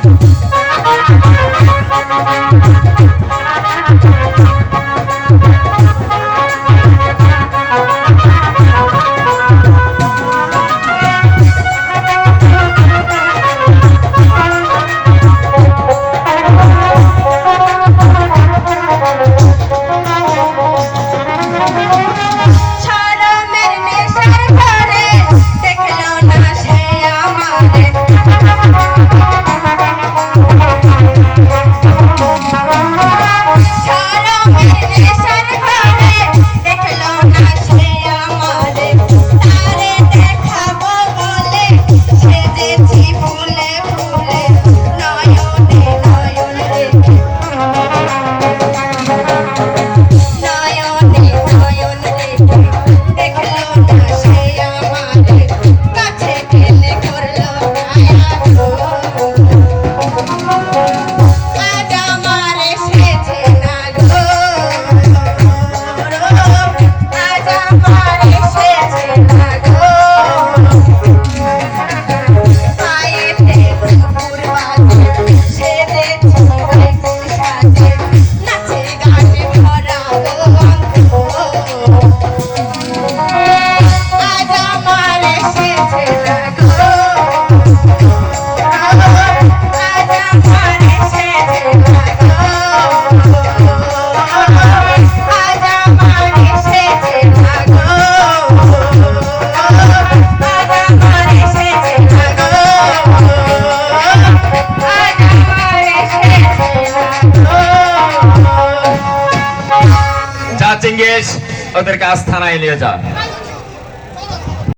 Oh, চিঙ্গিস ওদেরকে আস্থানায় থানায় নিয়ে যা